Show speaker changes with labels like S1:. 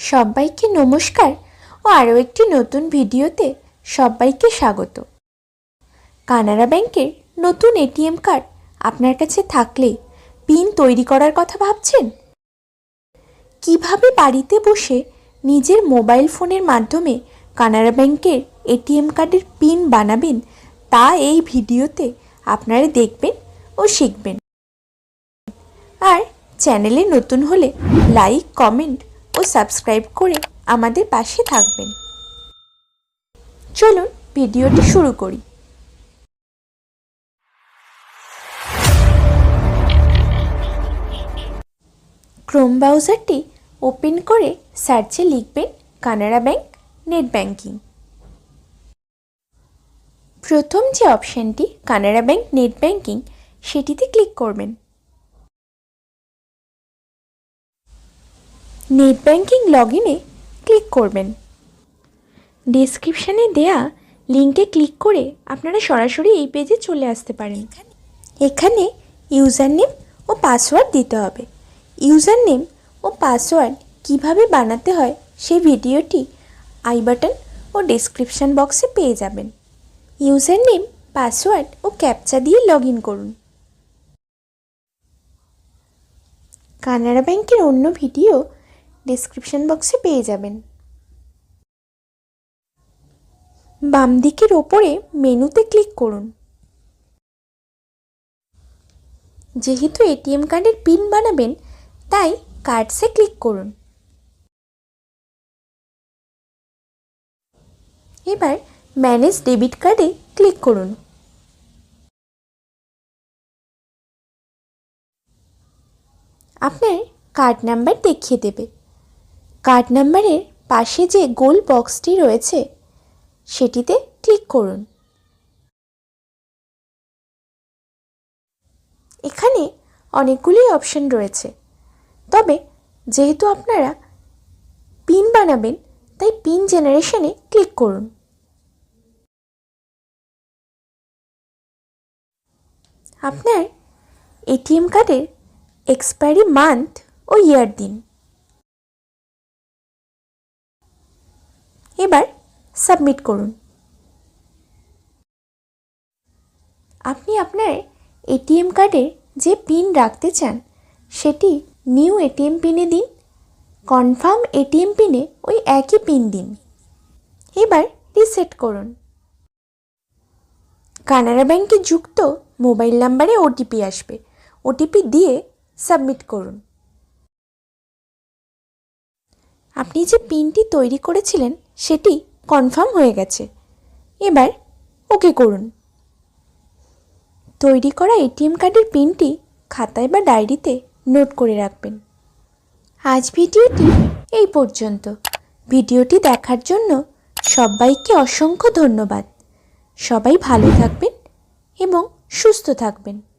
S1: সবাইকে নমস্কার ও আরও একটি নতুন ভিডিওতে সবাইকে স্বাগত। কানাড়া ব্যাংকের নতুন এটিএম কার্ড আপনার কাছে থাকলে পিন তৈরি করার কথা ভাবছেন? কীভাবে বাড়িতে বসে নিজের মোবাইল ফোনের মাধ্যমে কানাড়া ব্যাংকের এটিএম কার্ডের পিন বানাবেন তা এই ভিডিওতে আপনারা দেখবেন ও শিখবেন। আর চ্যানেলে নতুন হলে লাইক, কমেন্ট ও সাবস্ক্রাইব করে আমাদের পাশে থাকবেন। চলুন ভিডিওটি শুরু করি। ক্রোম ব্রাউজারটি ওপেন করে সার্চে লিখবেন কানাড়া ব্যাংক নেট ব্যাংকিং। প্রথম যে অপশানটি কানাড়া ব্যাংক নেট ব্যাংকিং, সেটিতে ক্লিক করবেন। নেট ব্যাংকিং লগ ইনে ক্লিক করবেন। ডেসক্রিপশানে দেয়া লিঙ্কে ক্লিক করে আপনারা সরাসরি এই পেজে চলে আসতে পারেন। এখানে ইউজার নেম ও পাসওয়ার্ড দিতে হবে। ইউজার নেম ও পাসওয়ার্ড কীভাবে বানাতে হয় সেই ভিডিওটি আই বাটন ও ডেসক্রিপশান বক্সে পেয়ে যাবেন। ইউজার নেম পাসওয়ার্ড ও ক্যাপচা দিয়ে লগ করুন। কানাড়া ব্যাংকের অন্য ভিডিও ডেসক্রিপশন বক্সে পেয়ে যাবেন। বাম দিকের ওপরে মেনুতে ক্লিক করুন। যেহেতু এটিএম কার্ডের পিন বানাবেন, তাই কার্ডসে ক্লিক করুন। এবার ম্যানেজ ডেবিট কার্ডে ক্লিক করুন। আপনার কার্ড নাম্বার দেখিয়ে দেবে। কার্ড নাম্বারের পাশে যে গোল বক্সটি রয়েছে, সেটিতে ক্লিক করুন। এখানে অনেকগুলি অপশন রয়েছে। তবে যেহেতু আপনারা পিন বানাবেন, তাই পিন জেনারেশনে ক্লিক করুন। আপনার এটিএম কার্ডের এক্সপায়ারি মান্থ ও ইয়ার দিন। এবার সাবমিট করুন। আপনি আপনার এটিএম কার্ডে যে পিন রাখতে চান, সেটি নিউ এটিএম পিনে দিন কনফার্ম এটিএম পিনে ওই একই পিন দিন। এবার রিসেট করুন। কানাড়া ব্যাংকে যুক্ত মোবাইল নাম্বারে ওটিপি আসবে। ওটিপি দিয়ে সাবমিট করুন। আপনি যে পিনটি তৈরি করেছিলেন, সেটি কনফার্ম হয়ে গেছে। এবার ওকে করুন। তৈরি করা এটিএম কার্ডের পিনটি খাতায় বা ডায়েরিতে নোট করে রাখবেন। আজ ভিডিওটি এই পর্যন্ত। ভিডিওটি দেখার জন্য সবাইকে অসংখ্য ধন্যবাদ। সবাই ভালো থাকবেন এবং সুস্থ থাকবেন।